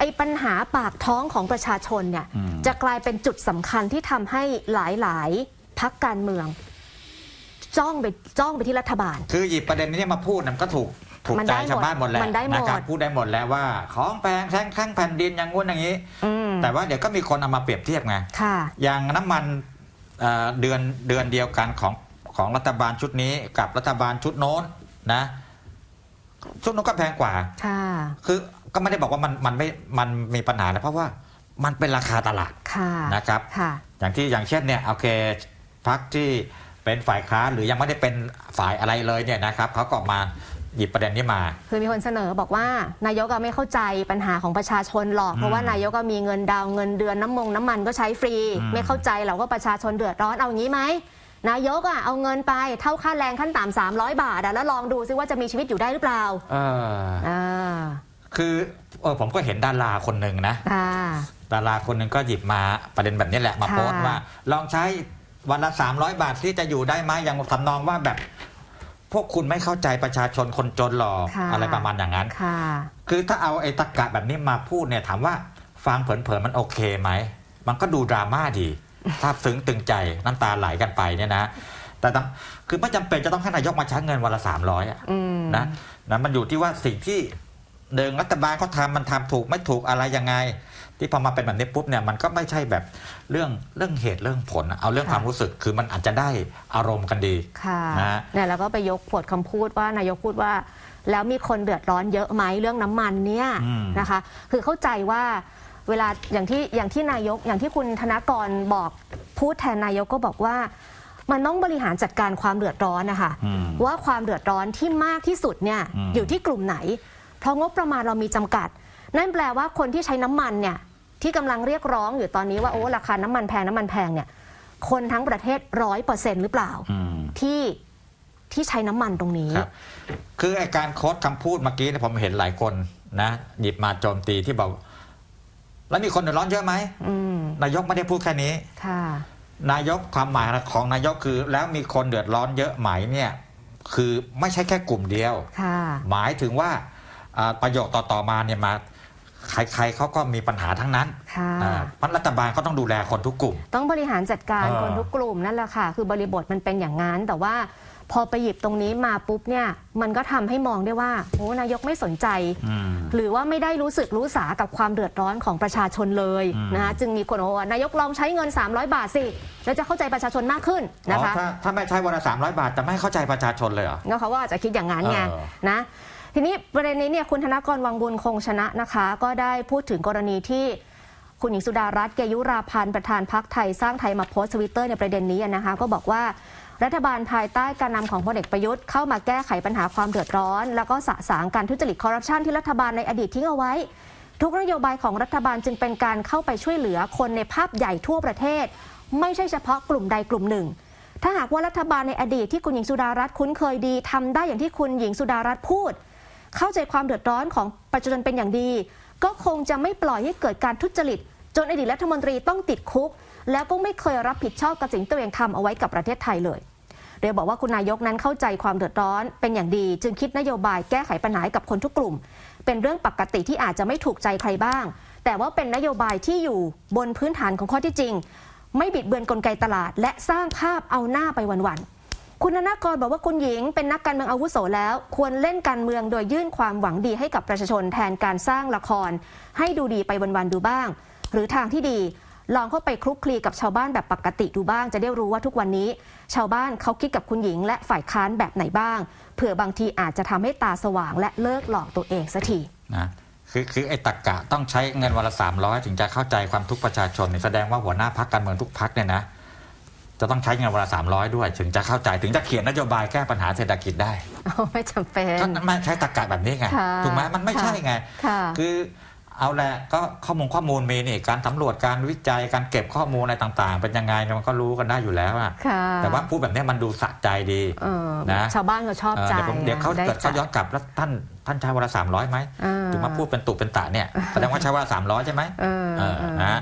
ไอ้ปัญหาปากท้องของประชาชนเนี่ยอืมจะกลายเป็นจุดสำคัญที่ทำให้หลาย ๆพักการเมือง จ้องไปจ้องไปที่รัฐบาล คือหยิบประเด็นนี้มาพูดนะมันก็ถูกถูกมันใจได้หมดชาวบ้านหมดแล้วมันได้หมดนะครับพูดได้หมดแล้วว่า ของแพงแท่งแท่งแผ่นดินอย่างงู้นอย่างนี้อืมแต่ว่าเดี๋ยวก็มีคนเอามาเปรียบเทียบไงค่ะอย่างน้ำมันเอ่อเดือนเดือนเดียวกันของของรัฐบาลชุดนี้กับรัฐบาลชุดโน้นนะ ชุดโน้นก็แพงกว่า ค่ะ คือก็ไม่ได้บอกว่ามันมันไม่มันมีปัญหานะเพราะว่ามันเป็นราคาตลาดค่ะนะครับ ค่ะ อย่างที่อย่างเช่นเนี่ยโอเคพักที่เป็นฝ่ายค้านหรือยังไม่ได้เป็นฝ่ายอะไรเลยเนี่ยนะครับเขาก็ออกมาหยิบประเด็นนี้มา คือมีคนเสนอบอกว่านายกก็ไม่เข้าใจปัญหาของประชาชนหรอกอืมเพราะว่านายกก็มีเงินดาวน์เงินเดือนน้ำมงน้ำมันก็ใช้ฟรี อืม ไม่เข้าใจหรอกว่าประชาชนเดือดร้อนเอางี้ไหม นายกอะเอาเงินไปเท่าค่าแรงขั้นต่ำ300บาทอะแล้วลองดูซิว่าจะมีชีวิตอยู่ได้หรือเปล่าเอออ่าคือเออผมก็เห็นดาราคนหนึ่งนะ ค่ะ ดาราคนหนึ่งก็หยิบมาประเด็นแบบนี้แหละมาค่ะ โพสต์ว่า ลองใช้วันละ 300 บาทที่จะอยู่ได้ไหมอย่างทำนองว่าแบบ พวกคุณไม่เข้าใจประชาชนคนจนหรอกค่ะ อะไรประมาณอย่างนั้น ค่ะ คือถ้าเอาไอ้ตะกะแบบนี้มาพูดเนี่ยถามว่าฟังเผินๆมันโอเคไหม มันก็ดูดราม่าดี ภาพซึ้งตึงใจน้ำตาไหลกันไปเนี่ยนะ แต่ตามคือไม่จำเป็นจะต้องให้นายกมาใช้เงินวันละสามร้อยอะอืม นะนะมันอยู่ที่ว่าสิ่งที่เดิงรัฐบาลเขาทำมันทำถูกไม่ถูกอะไรยังไง ที่พอมาเป็นแบบนี้ปุ๊บเนี่ยมันก็ไม่ใช่แบบเรื่องเรื่องเหตุเรื่องผลอะเอาเรื่องค่ะ ความรู้สึกคือมันอาจจะได้อารมณ์กันดี ค่ะนะเนี่ยแล้วก็ไปยกผดคำพูดว่านายกพูดว่า แล้วมีคนเดือดร้อนเยอะไหมเรื่องน้ำมันเนี่ยอืมนะคะ คือเข้าใจว่า เวลาอย่างที่อย่างที่นายกอย่างที่คุณธนกรบอกพูดแทนนายกก็บอกว่า มันต้องบริหารจัดการความเดือดร้อนนะคะอืมว่าความเดือดร้อนที่มากที่สุดเนี่ยอืมอยู่ที่กลุ่มไหน เพราะงบประมาณเรามีจำกัด นั่นแปลว่าคนที่ใช้น้ำมันเนี่ยที่กำลังเรียกร้องอยู่ตอนนี้ว่าโอ้ราคาน้ำมันแพงน้ำมันแพงเนี่ยคนทั้งประเทศร้อยเปอร์เซ็นต์หรือเปล่าอืมที่ที่ใช้น้ำมันตรงนี้ครับคือไอการโค้ดคำพูดเมื่อกี้เนี่ยผมเห็นหลายคนนะหยิบมาโจมตีที่บอก แล้วมีคนเดือดร้อนเยอะไหมอืมนายกไม่ได้พูดแค่นี้ ค่ะ นายกความหมายของนายกคือ แล้วมีคนเดือดร้อนเยอะไหมเนี่ยคือไม่ใช่แค่กลุ่มเดียว ค่ะ หมายถึงว่าอ่าประโยคต่อๆมาเนี่ยมาใครๆเขาก็มีปัญหาทั้งนั้นค่ะ อ่ามันรัฐบาลก็ต้องดูแลคนทุกกลุ่ม ต้องบริหารจัดการเออคนทุกกลุ่มนั่นแหละค่ะ คือบริบทมันเป็นอย่างนั้นแต่ว่า พอไปหยิบตรงนี้มาปุ๊บเนี่ยมันก็ทำให้มองได้ว่าโอ้นายกไม่สนใจ อืม หรือว่าไม่ได้รู้สึกรู้สากับความเดือดร้อนของประชาชนเลยอืม นะคะจึงมีคนบอกว่านายกลองใช้เงิน 300 บาทสิ แล้วจะเข้าใจประชาชนมากขึ้นอ๋นะอคะ ถ้าถ้าไม่ใช่วันละสามร้อยบาทจะไม่เข้าใจประชาชนเลยเหรอ ก็เขาว่าจะคิดอย่างนั้นไงเออ นะ ทีนี้ประเด็นนี้เนี่ยคุณธนกรวังบุญคงชนะนะคะ ก็ได้พูดถึงกรณีที่คุณหญิงสุดารัตน์เกยุราพันธ์ประธานพักไทยสร้างไทยมาโพสต์ทวิตเตอร์ในประเด็นนี้นะคะ ก็บอกว่า รัฐบาลภายใต้การนำของพลเอกประยุทธ์เข้ามาแก้ไขปัญหาความเดือดร้อน แล้วก็สะสางการทุจริตคอร์รัปชันที่รัฐบาลในอดีตทิ้งเอาไว้ ทุกนโยบายของรัฐบาลจึงเป็นการเข้าไปช่วยเหลือคนในภาพใหญ่ทั่วประเทศ ไม่ใช่เฉพาะกลุ่มใดกลุ่มหนึ่ง ถ้าหากว่ารัฐบาลในอดีตที่คุณหญิงสุดารัตน์คุ้นเคยดีทำได้อย่างที่คุณหญิงสุดารัตน์พูด เข้าใจความเดือดร้อนของประชาชนเป็นอย่างดี ก็คงจะไม่ปล่อยให้เกิดการทุจริตจนอดีตรัฐมนตรีต้องติดคุก แล้วก็ไม่เคยรับผิดชอบกับสิ่งที่ตัวเองทำเอาไว้กับประเทศไทยเลยโดยบอกว่าคุณนายกนั้นเข้าใจความเดือดร้อน เป็นอย่างดี จึงคิดนโยบายแก้ไขปัญหากับคนทุกกลุ่ม เป็นเรื่องปกติที่อาจจะไม่ถูกใจใครบ้าง แต่ว่าเป็นนโยบายที่อยู่บนพื้นฐานของข้อที่จริง ไม่บิดเบือนกลไกตลาด และสร้างภาพเอาหน้าไปวันๆคุณธนากรบอกว่าคุณหญิงเป็นนักการเมืองอาวุโสแล้ว ควรเล่นการเมืองโดยยื่นความหวังดีให้กับประชาชนแทนการสร้างละคร ให้ดูดีไปวันๆดูบ้าง หรือทางที่ดี ลองเข้าไปคลุกคลีกับชาวบ้านแบบปกติดูบ้าง จะได้รู้ว่าทุกวันนี้ ชาวบ้านเขาคิดกับคุณหญิง และฝ่ายค้านแบบไหนบ้าง เผื่อบางทีอาจจะทำให้ตาสว่าง และเลิกหลอกตัวเองสักทีนะคือคือไอ้ตักกะต้องใช้เงินวันละสามร้อยถึงจะเข้าใจความทุกข์ประชาชนเนี่ยแสดงว่าหัวหน้าพักการเมืองทุกพักเนี่ยนะจะต้องใช้เงินวันละสามร้อยด้วย ถึงจะเข้าใจถึงจะเขียนนโยบายแก้ปัญหาเศรษฐกิจได้ไม่จำเป็นก็ไม่ใช้ตักกะแบบนี้ไงค่ะถูกไหมมันไม่ใช่ไงค่ะคือ เอาแหละก็ข้อมูลข้อมูลมีนี่การสำรวจการวิจัยการเก็บข้อมูลอะไรต่าง ๆ เป็นยังไงเนี่ยมันก็รู้กันได้อยู่แล้วอะค่ะแต่ว่าพูดแบบนี้มันดูสะใจดีเออนะชาวบ้านเขาชอบเออใจเดี๋ยวผมเดี๋ยวเขาได้เกิดเขาใจย้อนกลับแล้วท่านท่านใช้วันละสามร้อยไหมเออ ถึงมาพูดเป็นตุเป็นตะเนี่ยแสดงว่าใช้วันละสามร้อยใช่ไหมเออเออเออนะ